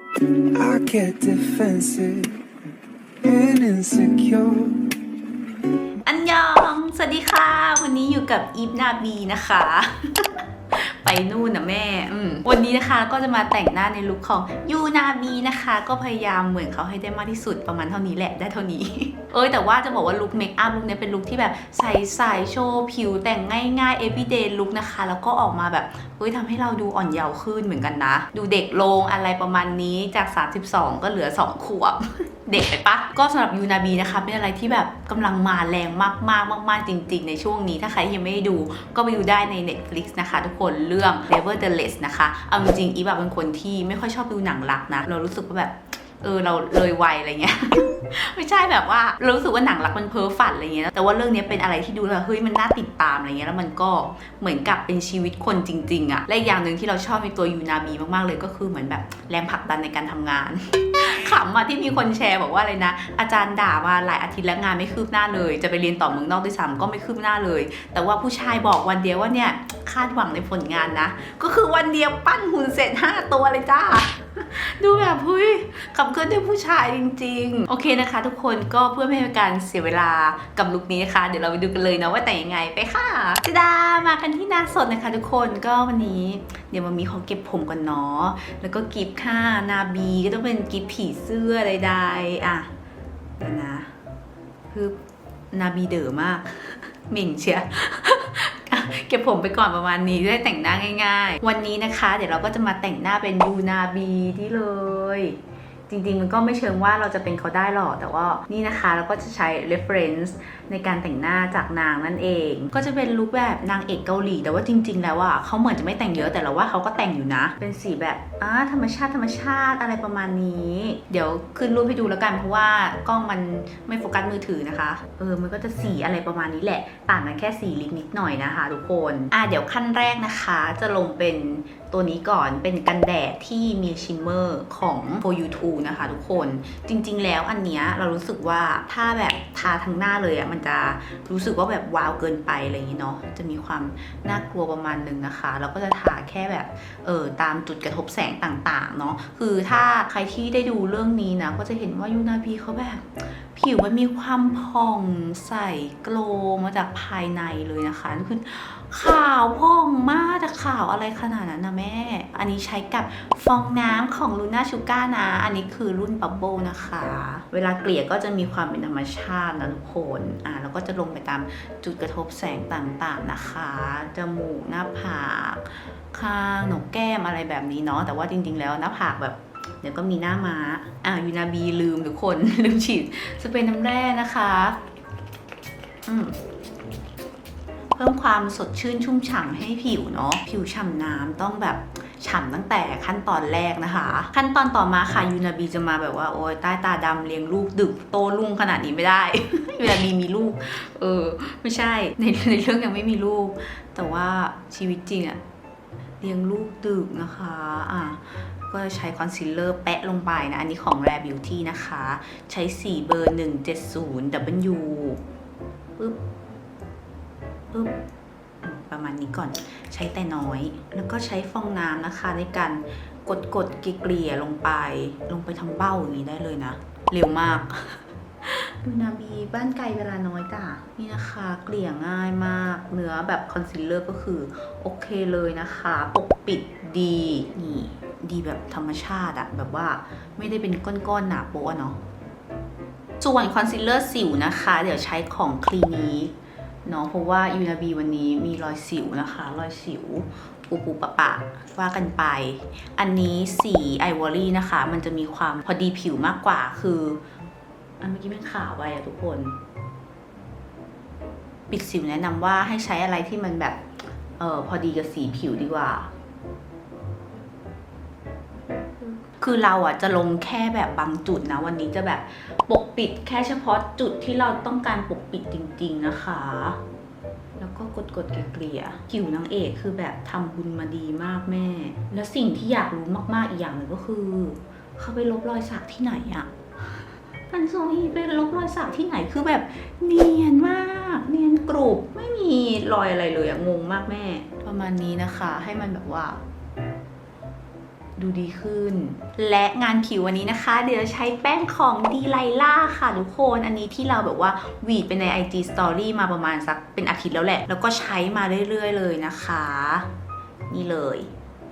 I get defensive and insecure. อันยอง สวัสดีค่ะ วันนี้อยู่กับอีฟนาบีนะคะ ไปนู่นนะแม่วันนี้นะคะก็จะมาแต่งหน้าในลุคของยูนาบีนะคะ ก็พยายามเหมือนเขาให้ได้มากที่สุดประมาณเท่านี้แหละได้เท่านี้ เอ้ยแต่ว่าจะบอกว่าลุคเมคอัพลุคนี้เป็นลุคที่แบบใส่ใส่โชว์ผิวแต่งง่ายๆ everyday ลุคนะคะ แล้วก็ออกมาแบบเฮ้ยทำให้เราดูอ่อนเยาว์ขึ้นเหมือนกันนะ ดูเด็กลงอะไรประมาณนี้จาก 32 ก็เหลือ 2 ขวบ เด็กไปปะก็สำหรับยูนาบีนะคะเป็นอะไรที่แบบกำลังมาแรงมากมากมากจริง ๆ ในช่วงนี้ถ้าใครยังไม่ได้ดู ก็ไปดูได้ใน Netflix นะคะ ทุกคนเรื่อง Nevertheless นะคะ เอาจริงๆอีแบบเป็นคนที่ไม่ค่อยชอบดูหนังรักนะ เรารู้สึกว่าแบบ เออเราเลยวัยอะไรเงี้ย ไม่ใช่แบบว่าเรารู้สึกว่าหนังรักมันเพ้อฝันอะไรเงี้ยแต่ว่าเรื่องนี้เป็นอะไรที่ดูแล้วเฮ้ยมันน่าติดตามอะไรเงี้ยแล้วมันก็เหมือนกับเป็นชีวิตคนจริง ๆอะและอย่างหนึ่งที่เราชอบในตัวยูนาบีมากๆเลยก็คือเหมือนแบบแรงผลักดันในการทำงานขำมาที่มีคนแชร์บอกว่าอะไรนะ อาจารย์ด่ามาหลายอาทิตย์แล้วงานไม่คืบหน้าเลย จะไปเรียนต่อเมืองนอกด้วยซ้ำก็ไม่คืบหน้าเลย แต่ว่าผู้ชายบอกวันเดียวว่าเนี่ยคาดหวังในผลงานนะ ก็คือวันเดียวปั้นหุ่นเสร็จ5ตัวเลยจ้า ดูแบบเฮ้ยขับเคลื่อนด้วยผู้ชายจริง ๆ โอเคนะคะ ทุกคนก็เพื่อไม่ให้เป็นการเสียเวลากับลุคนี้นะคะ เดี๋ยวเราไปดูกันเลยนะว่าแต่งยังไงไปค่ะจะดามากันที่หน้าสดนะคะ ทุกคนก็วันนี้ เดี๋ยวมามีขอเก็บผมก่อนเนาะแล้วก็กิฟค่ะนาบีก็ต้องเป็นกิฟผีเสื้อใดๆอะเดี๋ยวนะคือนาบีเด๋อมากหมิ่งเชีย เก็บผมไปก่อนประมาณนี้ได้แต่งหน้าง่าย ๆ วันนี้นะคะ เดี๋ยวเราก็จะมาแต่งหน้าเป็นยูนาบีที่เลย จริง ๆ มันก็ไม่เชิงว่าเราจะเป็นเขาได้หรอก แต่ว่านี่นะคะเราก็จะใช้ reference ในการแต่งหน้าจากนางนั่นเอง ก็จะเป็นลุคแบบนางเอกเกาหลี แต่ว่าจริง ๆ แล้วอะเขาเหมือนจะไม่แต่งเยอะแต่เราว่าเขาก็แต่งอยู่นะ เป็นสีแบบอ่าธรรมชาติธรรมชาติอะไรประมาณนี้ เดี๋ยวขึ้นรูปให้ดูแล้วกันเพราะว่ากล้องมันไม่โฟกัสมือถือนะคะเออมันก็จะสีอะไรประมาณนี้แหละ ต่างกันแค่สีลิปนิดหน่อยนะคะ ทุกคนอะเดี๋ยวขั้นแรกนะคะจะลงเป็นตัวนี้ก่อนเป็นกันแดดที่มีชิมเมอร์ของ For You Too นะคะทุกคนจริง ๆ แล้วอันเนี้ยเรารู้สึกว่าถ้าแบบทาทั้งหน้าเลยอะมันจะรู้สึกว่าแบบวาวเกินไปอะไรอย่างนี้เนาะจะมีความน่ากลัวประมาณนึงนะคะแล้วก็จะทาแค่แบบเออตามจุดกระทบแสงต่างๆเนาะคือถ้าใครที่ได้ดูเรื่องนี้นะก็จะเห็นว่ายูนาพีเขาแบบผิวมันมีความผ่องใสโกลมาจากภายในเลยนะคะคือขาวผ่องมากแต่ขาวอะไรขนาดนั้นนะแม่ อันนี้ใช้กับฟองน้ำของลูน่าชูก้านะ อันนี้คือรุ่นบับเบิลนะคะ เวลาเกลี่ยก็จะมีความเป็นธรรมชาตินะทุกคนอ่าแล้วก็จะลงไปตามจุดกระทบแสงต่างๆนะคะจมูกหน้าผากข้างหนกแก้มอะไรแบบนี้เนาะแต่ว่าจริง ๆ แล้วหน้าผากแบบเดี๋ยวก็มีหน้าม้าอ่ายูนาบีลืมทุกคนลืมฉีดสเปรย์น้ำแร่นะคะ อืม เพิ่มความสดชื่นชุ่มฉ่ำให้ผิวเนาะผิวฉ่ำน้ำต้องแบบฉ่ำตั้งแต่ขั้นตอนแรกนะคะ ขั้นตอนต่อมาค่ะยูนาบีจะมาแบบว่าโอ้ยใต้ตาดำเลี้ยงลูกดึกโตลุ่งขนาดนี้ไม่ได้ยูนาบีมีลูก เออ ไม่ใช่ในในเรื่องยังไม่มีลูก แต่ว่าชีวิตจริงอะเลี้ยงลูกดึกนะคะอะก็จะใช้คอนซีลเลอร์แปะลงไปนะ อันนี้ของ Rare Beauty นะคะ ใช้สีเบอร์ 170 W ปึ๊บ ปึ๊บประมาณนี้ก่อนใช้แต่น้อย แล้วก็ใช้ฟองน้ำนะคะในการกดกดๆเกลี่ยๆลงไป ลงไปทั้งเบ้าอย่างนี้ได้เลยนะ เร็วมากดูนาบีบ้านไกลเวลาน้อยจ้ะนี่นะคะเกลี่ยง่ายมาก เนื้อแบบคอนซีลเลอร์ก็คือ โอเคเลยนะคะ ปกปิดดีนี่ดีแบบธรรมชาติอะแบบว่าไม่ได้เป็นก้อนๆหนาโป๊ะอะเนาะส่วนคอนซีลเลอร์สิวนะคะ เดี๋ยวใช้ของคลีนี เนาะเพราะว่ายูนาบีวันนี้มีรอยสิวนะคะ รอยสิวปูปูปะปะว่ากันไป อันนี้สีไอวอรี่นะคะ มันจะมีความพอดีผิวมากกว่าคือ อันเมื่อกี้มันขาวไปอะทุกคน ปิดสิวแนะนำว่าให้ใช้อะไรที่มันแบบเออพอดีกับสีผิวดีกว่า คือเราอะจะลงแค่แบบบางจุดนะ วันนี้จะแบบปกปิดแค่เฉพาะจุดที่เราต้องการปกปิดจริง ๆนะคะ แล้วก็กดกดเกลี่ยผิวนางเอกคือแบบทำบุญมาดีมากแม่ แล้วสิ่งที่อยากรู้มากๆอีกอย่างหนึ่งก็คือ เขาไปลบรอยสักที่ไหนอะพันโซฮีไปลบรอยสักที่ไหนคือแบบเนียนมากเนียนกรุบไม่มีรอยอะไรเลยอะงงมากแม่ ประมาณนี้นะคะ ให้มันแบบว่า ดูดีขึ้น และงานผิววันนี้นะคะ เดี๋ยวใช้แป้งของดีไลล่าค่ะทุกคน อันนี้ที่เราแบบว่าหวีดไปใน IG Story มาประมาณสักเป็นอาทิตย์แล้วแหละ แล้วก็ใช้มาเรื่อยๆ เลยนะคะ นี่เลย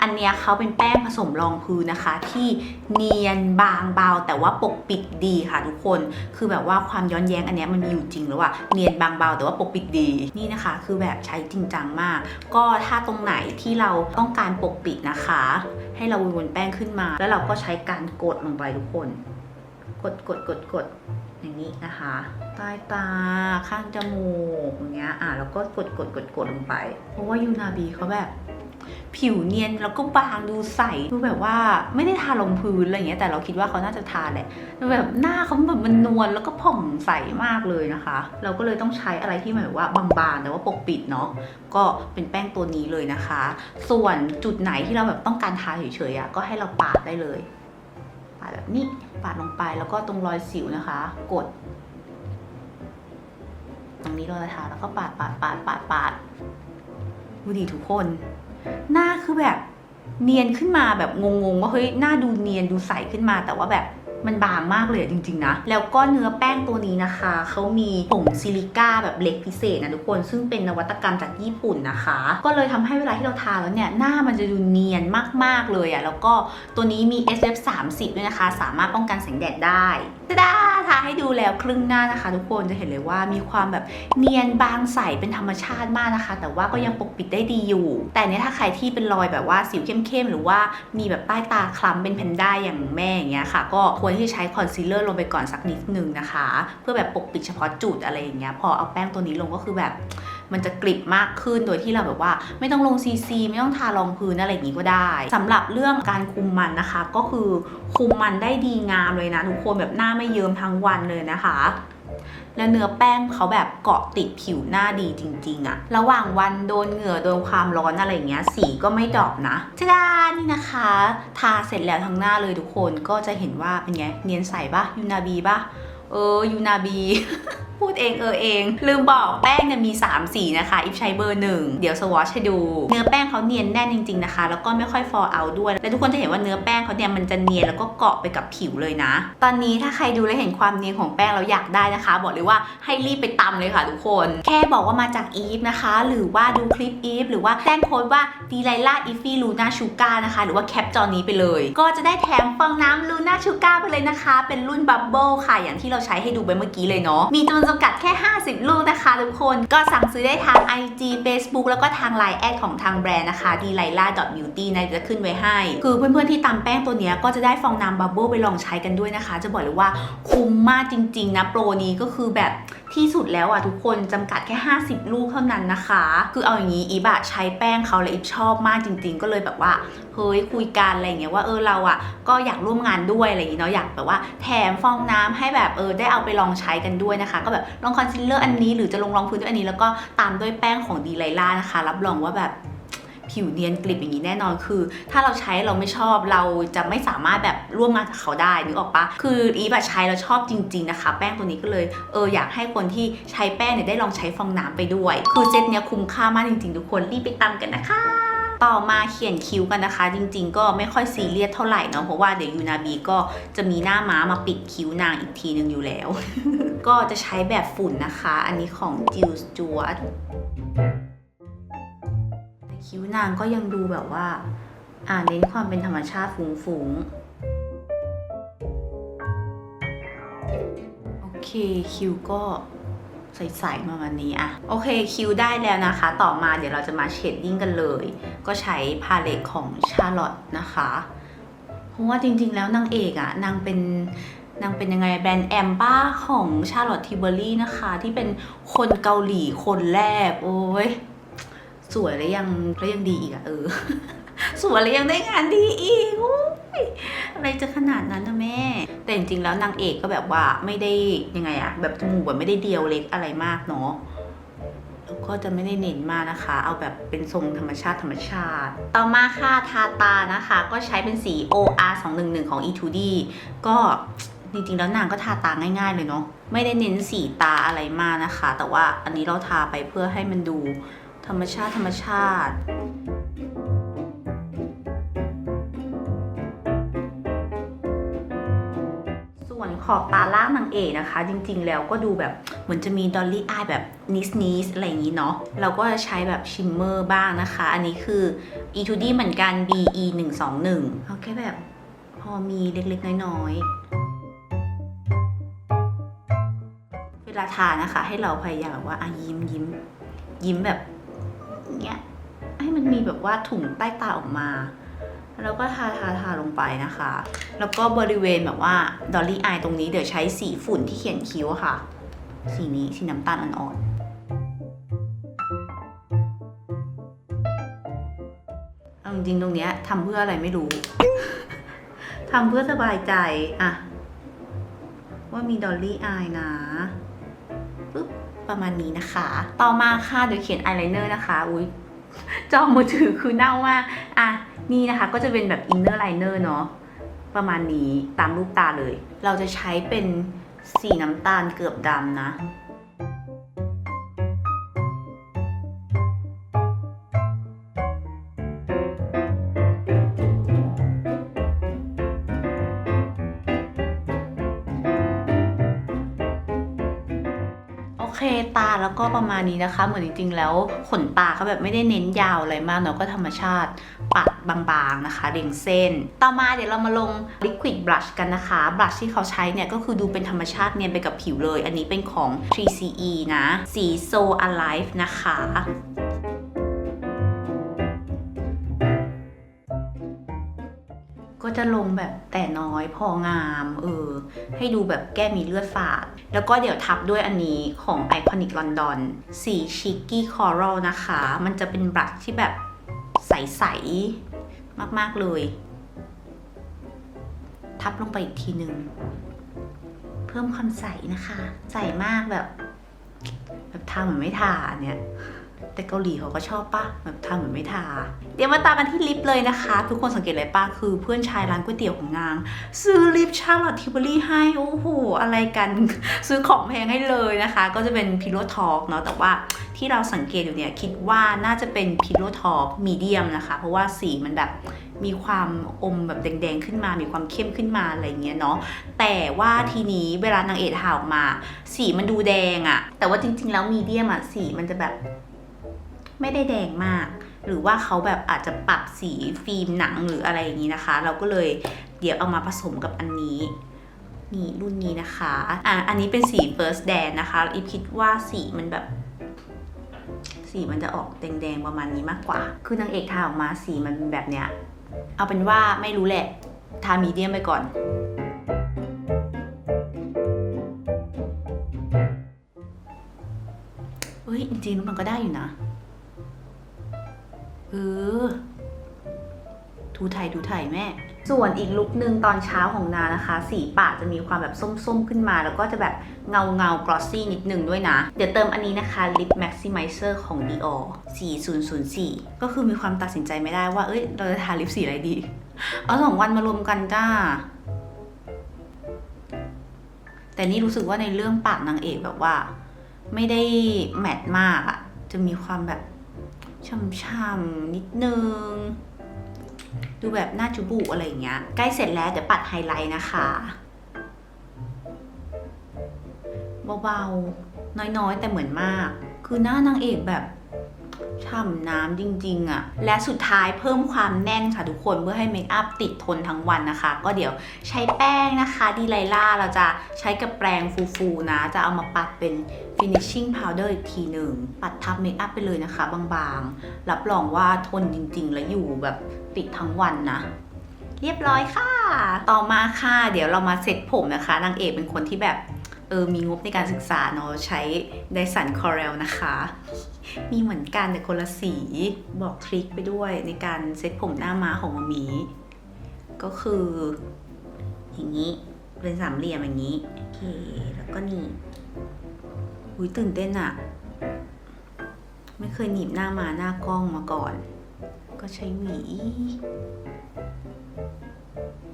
อันเนี้ยเขาเป็นแป้งผสมรองพื้นนะคะ ที่เนียนบางเบาแต่ว่าปกปิดดีค่ะทุกคน คือแบบว่าความย้อนแย้งอันเนี้ยมันมีอยู่จริงแล้วอะเนียนบางเบาแต่ว่าปกปิดดีนี่นะคะ คือแบบใช้จริงจังมาก ก็ถ้าตรงไหนที่เราต้องการปกปิดนะคะ ให้เราวนแป้งขึ้นมา แล้วเราก็ใช้การกดลงไปทุกคน กดกดกดกดอย่างนี้นะคะ ใต้ตาข้างจมูกอย่างเงี้ยอะแล้วก็กดกดกดกดลงไป เพราะว่ายูนาบีเขาแบบ ผิวเนียนแล้วก็บางดูใสดูแบบว่าไม่ได้ทารองพื้นอะไรอย่างเงี้ยแต่เราคิดว่าเขาน่าจะทาแหละแบบหน้าเขาแบบมันนวลแล้วก็ผ่องใสมากเลยนะคะ เราก็เลยต้องใช้อะไรที่แบบว่าบางๆแต่ว่าปกปิดเนาะก็เป็นแป้งตัวนี้เลยนะคะ ส่วนจุดไหนที่เราแบบต้องการทาเฉยๆอะก็ให้เราปาดได้เลย ปาดแบบนี้ปาดลงไปแล้วก็ตรงรอยสิวนะคะ กดตรงนี้เราจะทาแล้วก็ปาดปาดปาดปาดปาดดูดีทุกคน หน้าคือแบบเนียนขึ้นมาแบบงงๆว่าเฮ้ยหน้าดูเนียนดูใสขึ้นมา แต่ว่าแบบมันบางมากเลยจริงๆนะ แล้วก็เนื้อแป้งตัวนี้นะคะ เขามีผงซิลิก้าแบบเล็กพิเศษนะทุกคน ซึ่งเป็นนวัตกรรมจากญี่ปุ่นนะคะ ก็เลยทำให้เวลาที่เราทาแล้วเนี่ย หน้ามันจะดูเนียนมากๆเลยอะแล้วก็ตัวนี้มี SF 30 ด้วยนะคะ สามารถป้องกันแสงแดดได้ ตะดาทาให้ดูแล้วครึ่งหน้านะคะ ทุกคนจะเห็นเลยว่ามีความแบบเนียนบางใสเป็นธรรมชาติมากนะคะ แต่ว่าก็ยังปกปิดได้ดีอยู่ แต่เนี่ยถ้าใครที่เป็นรอยแบบว่าสิวเข้มๆหรือว่ามีแบบใต้ตาคล้ำเป็นแพนด้าอย่างแม่อย่างเงี้ยค่ะ ก็ควรที่จะใช้คอนซีลเลอร์ลงไปก่อนสักนิดนึงนะคะ เพื่อแบบปกปิดเฉพาะจุดอะไรอย่างเงี้ยพอเอาแป้งตัวนี้ลงก็คือแบบ มันจะกริบมากขึ้นโดยที่เราแบบว่า ไม่ต้องลงซีซีไม่ต้องทารองพื้นอะไรอย่างงี้ก็ได้สำหรับเรื่องการคุมมันนะคะ ก็คือคุมมันได้ดีงามเลยนะทุกคนแบบหน้าไม่เยิ้มทั้งวันเลยนะคะแล้วเนื้อแป้งเขาแบบเกาะติดผิวหน้าดีจริง ๆอะระหว่างวันโดนเหงื่อโดนความร้อนอะไรอย่างเงี้ย สีก็ไม่ดรอปนะจ้าดานี่นะคะ ทาเสร็จแล้วทั้งหน้าเลยทุกคนก็จะเห็นว่าเป็นไง เนียนใสปะยูนาบีปะเออยูนาบี พูดเองเออเอง ลืมบอกแป้งเนี่ยมี 3 สีนะคะ อิฟใช้เบอร์หนึ่งเดี๋ยวสวอชให้ดู เนื้อแป้งเขาเนียนแน่นจริงๆนะคะ แล้วก็ไม่ค่อยฟอร์เอาด้วย และทุกคนจะเห็นว่าเนื้อแป้งเขาเนี่ยมันจะเนียนแล้วก็เกาะไปกับผิวเลยนะ ตอนนี้ถ้าใครดูแล้วเห็นความเนียนของแป้งแล้วอยากได้นะคะ บอกเลยว่าให้รีบไปตำเลยค่ะทุกคน แค่บอกว่ามาจากอีฟนะคะ หรือว่าดูคลิปอีฟหรือว่าแจ้งโค้ดว่าดีไลล่าอีฟี่ลูน่าชูการ์นะคะ หรือว่าแคปจอนี้ไปเลย ก็จะได้แถมฟองน้ำลูน่าชูการ์ไปเลยนะคะ เป็นรุ่นบับเบิลค่ะอย่างที่เราใช้ให้ดูไปเมื่อกี้เลยเนาะมีจำนวนจำกัดแค่ 50 ลูกนะคะ ทุกคนก็สั่งซื้อได้ทาง IG Facebook แล้วก็ทาง Line แอดของทางแบรนด์นะคะ d l i l a beauty นะจะขึ้นไว้ให้ คือเพื่อนๆที่ตามแป้งตัวนี้ก็จะได้ฟองน้ำบับเบิ้ลไปลองใช้กันด้วยนะคะ จะบอกเลยว่าคุ้มมากจริง ๆ นะ โปรนี้ก็คือแบบ ที่สุดแล้วอะทุกคนจำกัดแค่ 50 ลูกเท่านั้นนะคะ คือเอาอย่างนี้อีบะใช้แป้งเขาและอีชอบมากจริง ๆ ก็เลยแบบว่าเฮ้ยคุยกันอะไรอย่างเงี้ยว่าเออเราอะก็อยากร่วมงานด้วยอะไรอย่างเงี้ยเนาะอยากแบบว่าแถมฟองน้ำให้แบบเออได้เอาไปลองใช้กันด้วยนะคะ ก็แบบลองคอนซีลเลอร์อันนี้หรือจะลงรองพื้นด้วยอันนี้แล้วก็ตามด้วยแป้งของดีไลล่านะคะ รับรองว่าแบบ ผิวเนียนกลิบอย่างนี้แน่นอนคือ ถ้าเราใช้เราไม่ชอบเราจะไม่สามารถแบบร่วมงานกับเขาได้นึกออกปะคืออีฟอะใช้แล้วชอบจริง ๆนะคะ แป้งตัวนี้ก็เลยเอออยากให้คนที่ใช้แป้งเนี่ยได้ลองใช้ฟองน้ำไปด้วย คือเซตเนี้ยคุ้มค่ามากจริง ๆ ทุกคนรีบไปตามกันนะคะต่อมาเขียนคิ้วกันนะคะ จริงๆ ก็ไม่ค่อยซีเรียสเท่าไหร่เนาะเพราะว่าเดี๋ยวยูนาบีก็จะมีหน้าม้ามาปิดคิ้วนางอีกทีหนึ่งอยู่แล้ว ก็จะใช้แบบฝุ่นนะคะ อันนี้ของจิลสจวต คิ้วนางก็ยังดูแบบว่า อ่าเน้นความเป็นธรรมชาติฟุ้งๆ โอเคคิ้วก็ใสๆมาวันนี้อะโอเคคิ้วได้แล้วนะคะ ต่อมาเดี๋ยวเราจะมาเชดดิ้งกันเลย ก็ใช้พาเลตของชาร์ลอตนะคะเพราะว่าจริงๆ แล้วนางเอกอะนางเป็นนางเป็นยังไงแบรนด์แอมป้าของชาร์ลอตทิเบอรี่นะคะ ที่เป็นคนเกาหลีคนแรก โอ้ย สวยแล้วยังแล้วยังดีอีกอะเออ สวยแล้วยังได้งานดีอีกออะไรจะขนาดนั้นนะแม่ แต่จริงๆแล้วนางเอกก็แบบว่าไม่ได้ยังไงอะแบบจมูกแบบไม่ได้เดียวเล็กอะไรมากเนาะแล้วก็จะไม่ได้เน้นมากนะคะ เอาแบบเป็นทรงธรรมชาติธรรมชาติ ต่อมาค่ะทาตานะคะ ก็ใช้เป็นสี OR 211ของ E2D ก็จริงๆแล้วนางก็ทาตาง่ายๆเลยเนาะ ไม่ได้เน้นสีตาอะไรมากนะคะ แต่ว่าอันนี้เราทาไปเพื่อให้มันดู ธรรมชาติธรรมชาติส่วนขอบตาล่างนางเอกนะคะ จริงๆ แล้วก็ดูแบบเหมือนจะมีดอลลี่อายแบบนิสนิสอะไรอย่างนี้เนาะเราก็จะใช้แบบชิมเมอร์บ้างนะคะ อันนี้คือ e2d เหมือนกัน be 1 2 1เอาแค่แบบพอมีเล็กๆ น้อยๆ เวลาทานนะคะ ให้เราพยายามแบบว่าอายิ้มยิ้มยิ้มแบบ เนี้ย ให้มันมีแบบว่าถุงใต้ตาออกมา แล้วก็ทาทาทาลงไปนะคะ แล้วก็บริเวณแบบว่าดอลลี่อายตรงนี้เดี๋ยวใช้สีฝุ่นที่เขียนคิ้วค่ะ สีนี้สีน้ำตาลอ่อนๆเอาจริงๆตรงเนี้ยทำเพื่ออะไรไม่รู้ ทำเพื่อสบายใจอะว่ามีดอลลี่อายนะปึ๊บ ประมาณนี้นะคะ ต่อมาค่ะเดี๋ยวเขียนอายไลเนอร์นะคะ อุ้ยจอมือถือคือเน่ามากอะนี่นะคะก็จะเป็นแบบอินเนอร์ไลเนอร์เนาะประมาณนี้ตามรูปตาเลย เราจะใช้เป็นสีน้ำตาลเกือบดำนะ แล้วก็ประมาณนี้นะคะ เหมือนจริงๆ แล้วขนตาเขาแบบไม่ได้เน้นยาวอะไรมากเนาะก็ธรรมชาติปัดบางๆนะคะเรียงเส้น ต่อมาเดี๋ยวเรามาลง liquid brush กันนะคะบลัชที่เขาใช้เนี่ยก็คือดูเป็นธรรมชาติเนียนไปกับผิวเลย อันนี้เป็นของ 3CE นะ สี So Alive นะคะ ก็จะลงแบบแต่น้อยพองามเออให้ดูแบบแก้มีเลือดฝาด แล้วก็เดี๋ยวทับด้วยอันนี้ของ Iconic London สี Cheeky Coral นะคะ มันจะเป็นบลัชที่แบบใส ๆ มาก ๆ เลย ทับลงไปอีกทีหนึ่ง เพิ่มความใสนะคะ ใสมากแบบ แบบทาเหมือนไม่ทาเนี่ย แต่เกาหลีเขาก็ชอบปะแบบทำเหมือนไม่ทา เดี๋ยวมาตามกันที่ลิปเลยนะคะ ทุกคนสังเกตอะไรปะคือเพื่อนชายร้านก๋วยเตี๋ยวของนาง ซื้อลิปชาลอตทิเบอรี่ให้ โอ้โห อะไรกัน ซื้อของแพงให้เลยนะคะ ก็จะเป็นพิโลทอกเนาะแต่ว่าที่เราสังเกตอยู่เนี่ยคิดว่าน่าจะเป็นพิโลทอกมีเดียมนะคะ เพราะว่าสีมันแบบมีความอมแบบแดงๆขึ้นมา มีความเข้มขึ้นมาอะไรเงี้ยเนาะ แต่ว่าทีนี้เวลานางเอกทาออกมา สีมันดูแดงอะแต่ว่าจริงๆ แล้วมีเดียมอะสีมันจะแบบ ไม่ได้แดงมาก หรือว่าเขาแบบอาจจะปรับสีฟิล์มหนังหรืออะไรอย่างนี้นะคะ เราก็เลยเดี๋ยวเอามาผสมกับอันนี้นี่รุ่นนี้นะคะ อะ อันนี้เป็นสี First dan นะคะ อีฟคิดว่าสีมันแบบ สีมันจะออกแดงๆประมาณนี้มากกว่า คือนางเอกทาออกมาสีมันเป็นแบบเนี้ย เอาเป็นว่าไม่รู้แหละ ทามีเดียมไปก่อน เฮ้ย จริงๆมันก็ได้อยู่นะ เออทูไทยทูไทยแม่ ส่วนอีกลุคหนึ่งตอนเช้าของนานะคะ สีปากจะมีความแบบส้มๆขึ้นมา แล้วก็จะแบบเงาเงากลอสซี่นิดหนึ่งด้วยนะ เดี๋ยวเติมอันนี้นะคะ Lip Maximizer ของ Dior 4004 ก็คือมีความตัดสินใจไม่ได้ว่า เอ้ย เราจะทาลิปสีอะไรดี เอาสองวันมารวมกันจ้า แต่นี่รู้สึกว่าในเรื่องปากนางเอกแบบว่า ไม่ได้แมทมากอะจะมีความแบบ ช่ำๆนิดนึง ดูแบบหน้าจุบุอะไรอย่างเงี้ย ใกล้เสร็จแล้วเดี๋ยวปัดไฮไลท์นะคะ เบาๆ น้อยๆ แต่เหมือนมาก คือหน้านางเอกแบบ ฉ่ำน้ำจริงๆอะและสุดท้ายเพิ่มความแน่นค่ะทุกคนเพื่อให้เมคอัพติดทนทั้งวันนะคะ ก็เดี๋ยวใช้แป้งนะคะดีไลล่าเราจะใช้กับแปรงฟูๆนะ จะเอามาปัดเป็น finishing powder อีกทีหนึ่ง ปัดทับเมคอัพไปเลยนะคะ บางๆ รับรองว่าทนจริงๆ และอยู่แบบติดทั้งวันนะเรียบร้อยค่ะ ต่อมาค่ะ เดี๋ยวเรามาเซ็ตผมนะคะ นางเอกเป็นคนที่แบบ เออ มีงบในการศึกษาเนาะ ใช้ไดสันคอเรลนะคะ มีเหมือนกันแต่คนละสีบอกทริคไปด้วยในการเซ็ตผมหน้าม้าของมามีก็คือ อย่างนี้เป็นสามเหลี่ยมอย่างนี้โอเคแล้วก็นี่อุ้ยตื่นเต้นอะไม่เคยหนีบหน้ามาหน้ากล้องมาก่อน ก็ใช้หวี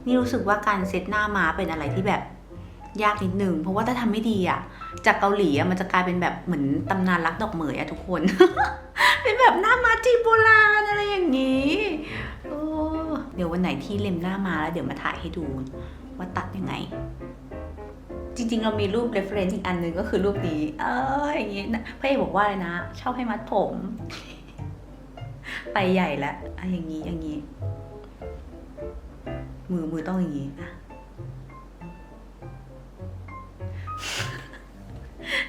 นี่รู้สึกว่าการเซตหน้ามาเป็นอะไรที่แบบ ยากนิดนึงเพราะว่าถ้าทำไม่ดีอะจากเกาหลีอะมันจะกลายเป็นแบบเหมือนตำนานรักดอกเหมยอะทุกคน เป็นแบบหน้ามาจีโบราณอะไรอย่างนี้เดี๋ยววันไหนที่เล็มหน้ามาแล้วเดี๋ยวมาถ่ายให้ดูว่าตัดยังไง จริงๆ เรามีรูป reference อีกอันหนึ่งก็คือรูปนี้ เอออย่างงี้นะพระเอกบอกว่าเลยนะชอบให้มัดผม ไปใหญ่แล้วอะอย่างนี้อย่างนี้มือมือต้องอย่างนี้อะ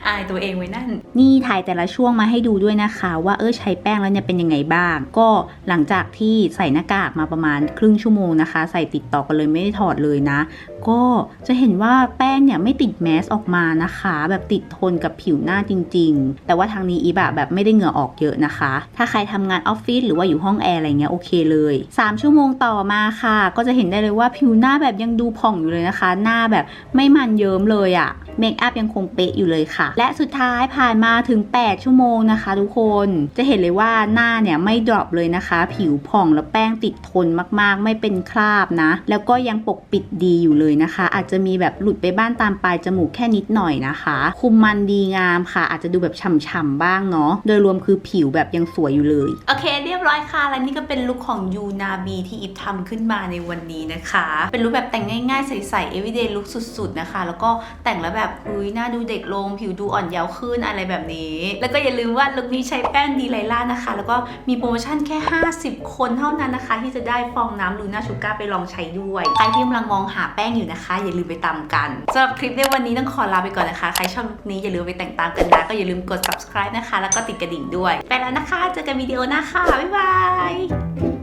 อายตัวเองไว้นั่น นี่ถ่ายแต่ละช่วงมาให้ดูด้วยนะคะ ว่าเออใช้แป้งแล้วเนี่ยเป็นยังไงบ้าง ก็หลังจากที่ใส่หน้ากากมาประมาณครึ่งชั่วโมงนะคะ ใส่ติดต่อกันเลยไม่ได้ถอดเลยนะ ก็จะเห็นว่าแป้งเนี่ยไม่ติดแมสออกมานะคะ แบบติดทนกับผิวหน้าจริง ๆ แต่ว่าทางนี้อีบะแบบไม่ได้เหงื่อออกเยอะนะคะ ถ้าใครทำงานออฟฟิศหรือว่าอยู่ห้องแอร์อะไรเงี้ยโอเคเลย 3 ชั่วโมงต่อมาค่ะ ก็จะเห็นได้เลยว่าผิวหน้าแบบยังดูผ่องอยู่เลยนะคะ หน้าแบบไม่มันเยิ้มเลยอะ เมคอัพยังคงเป๊ะอยู่เลยค่ะ และสุดท้ายผ่านมาถึง 8 ชั่วโมงนะคะ ทุกคนจะเห็นเลยว่าหน้าเนี่ยไม่ดรอปเลยนะคะ ผิวผ่องแล้วแป้งติดทนมากๆ ไม่เป็นคราบนะ แล้วก็ยังปกปิดดีอยู่เลยนะคะ อาจจะมีแบบหลุดไปบ้านตามปลายจมูกแค่นิดหน่อยนะคะ คุมมันดีงามค่ะ อาจจะดูแบบฉ่ำๆบ้างเนาะโดยรวมคือผิวแบบยังสวยอยู่เลยโอเค เรียบร้อยค่ะและนี่ก็เป็นลุคของยูนาบีที่อิฟทำขึ้นมาในวันนี้นะคะ เป็นลุคแบบแต่งง่ายๆใสๆ everyday look สุดๆนะคะ แล้วก็แต่งแล้วแบบอุ้ยหน้าดูเด็กลง ผิวดูอ่อนเยาว์ขึ้นอะไรแบบนี้ แล้วก็อย่าลืมว่าลุคนี้ใช้แป้งดีไลล่านะคะ แล้วก็มีโปรโมชั่นแค่ 50 คนเท่านั้นนะคะ ที่จะได้ฟองน้ำลูน่าชูการ์ไปลองใช้ด้วยใครที่กำลังมองหาแป้งอยู่นะคะ อย่าลืมไปตามกันสำหรับคลิปในวันนี้ต้องขอลาไปก่อนนะคะ ใครชอบลุคนี้อย่าลืมไปแต่งตามกันนะก็อย่าลืมกด subscribe นะคะ แล้วก็ติดกระดิ่งด้วย ไปแล้วนะคะ เจอกันวิดีโอหน้าค่ะบ๊ายบาย